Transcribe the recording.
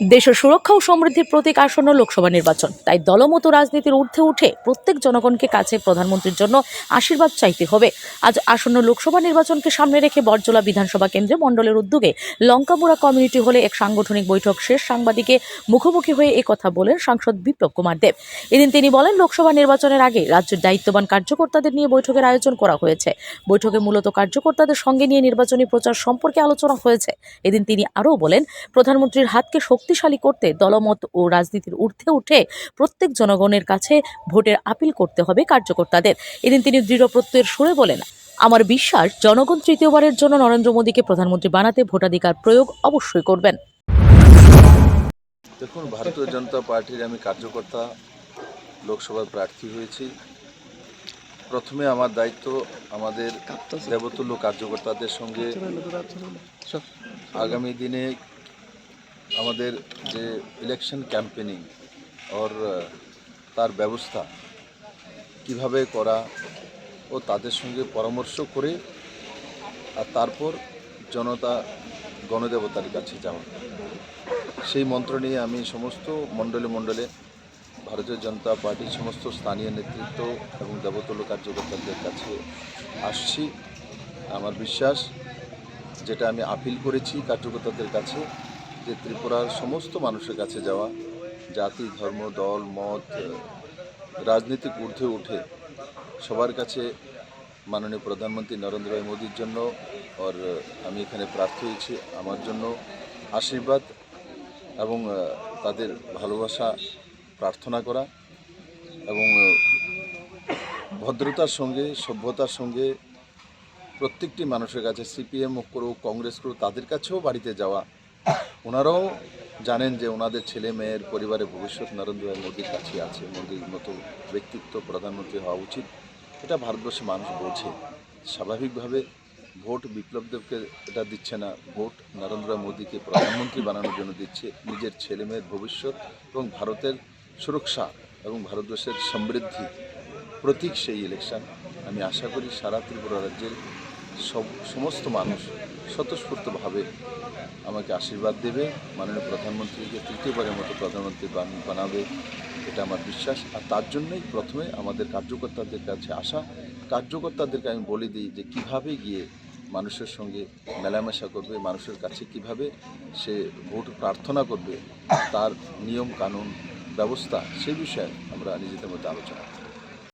দেশের সুরক্ষা ও সমৃদ্ধির প্রতীক আসন্ন লোকসভা নির্বাচন। তাই দলমত রাজনীতির ঊর্ধ্বে উঠে প্রত্যেক জনগণকে কাছে প্রধানমন্ত্রীর জন্য আশীর্বাদ চাইতে হবে। আজ আসন্ন লোকসভা নির্বাচনকে সামনে রেখে বরজলা বিধানসভা কেন্দ্রে মণ্ডলের উদ্যোগে লঙ্কামুড়া কমিউনিটি হলে এক সাংগঠনিক বৈঠক শেষ। সাংবাদিকে মুখোমুখি হয়ে এ কথা বলেন সাংসদ বিপ্লব কুমার দেব। এদিন তিনি বলেন, লোকসভা নির্বাচনের আগে রাজ্যের দায়িত্ববান কার্যকর্তাদের নিয়ে বৈঠকের আয়োজন করা হয়েছে। বৈঠকে মূলত কার্যকর্তাদের সঙ্গে নিয়ে নির্বাচনী প্রচার সম্পর্কে আলোচনা হয়েছে। এদিন তিনি আরও বলেন, প্রধানমন্ত্রীর হাতকে শক্তিশালী করতে দলমত ও রাজনীতির ঊর্ধ্বে উঠে প্রত্যেক জনগণের কাছে ভোটের আপিল করতে হবে কার্যকর্তাদের। এদিন তিনি দৃঢ় প্রত্যয়ের সুরে বলেন আমার বিশ্বাস জনগণ তৃতীয়বারের জন্য নরেন্দ্র মোদীকে প্রধানমন্ত্রী বানাতে ভোটাধিকার প্রয়োগ অবশ্যই করবেন। দেখুন ভারতীয় জনতা পার্টির আমি কার্যকর্তা লোকসভার প্রার্থী হয়েছি। প্রথমে আমার দায়িত্ব আমাদের দেবতুল্য কার্যকর্তাদের সঙ্গে আগামী দিনে আমাদের যে ইলেকশন ক্যাম্পেনিং ওর তার ব্যবস্থা কীভাবে করা ও তাদের সঙ্গে পরামর্শ করে আর তারপর জনতা গণদেবতার কাছে যাওয়া। সেই মন্ত্র নিয়ে আমি সমস্ত মণ্ডলে মণ্ডলে ভারতীয় জনতা পার্টির সমস্ত স্থানীয় নেতৃত্ব এবং দেবতুল্য কার্যকর্তাদের কাছে আসছি। আমার বিশ্বাস, যেটা আমি আপিল করেছি কার্যকর্তাদের কাছে যে ত্রিপুরার সমস্ত মানুষের কাছে যাওয়া, জাতি, ধর্ম, দল, মত, রাজনীতিক ঊর্ধ্বে উঠে সবার কাছে মাননীয় প্রধানমন্ত্রী নরেন্দ্র ভাই মোদীর জন্য ওর আমি এখানে প্রার্থী হয়েছি আমার জন্য আশীর্বাদ এবং তাদের ভালোবাসা প্রার্থনা করা এবং ভদ্রতার সঙ্গে, সভ্যতার সঙ্গে প্রত্যেকটি মানুষের কাছে, সিপিএম করুক, কংগ্রেস করুক, তাদের কাছেও বাড়িতে যাওয়া ওনারাও জানেন যে ওনাদের ছেলে মেয়ের পরিবারের ভবিষ্যৎ নরেন্দ্র মোদীর কাছে আছে, মোদীর মতো ব্যক্তিত্ব প্রধানমন্ত্রী হওয়া উচিত। এটা ভারতবর্ষের মানুষ বোঝে। স্বাভাবিকভাবে ভোট বিপ্লব দেবকে এটা দিচ্ছে না। ভোট নরেন্দ্র মোদীকে প্রধানমন্ত্রী বানানোর জন্য দিচ্ছে। নিজের ছেলে মেয়ের ভবিষ্যৎ এবং ভারতের সুরক্ষা এবং ভারতবর্ষের সমৃদ্ধি প্রতীক সেই ইলেকশন আমি আশা করি সারা ত্রিপুরা রাজ্যের সব সমস্ত মানুষ স্বতঃস্ফূর্তভাবে আমাকে আশীর্বাদ দেবে, মাননীয় প্রধানমন্ত্রীকে তৃতীয়বারের মতো প্রধানমন্ত্রী বানাবে, এটা আমার বিশ্বাস আর তার জন্যই প্রথমে আমাদের কার্যকর্তাদের কাছে আসা কার্যকর্তাদেরকে আমি বলে দিই যে কীভাবে গিয়ে মানুষের সঙ্গে মেলামেশা করবে, মানুষের কাছে কীভাবে সে ভোট প্রার্থনা করবে, তার নিয়ম কানুন ব্যবস্থা সে বিষয়ে আমরা নিজেদের মধ্যে আলোচনা।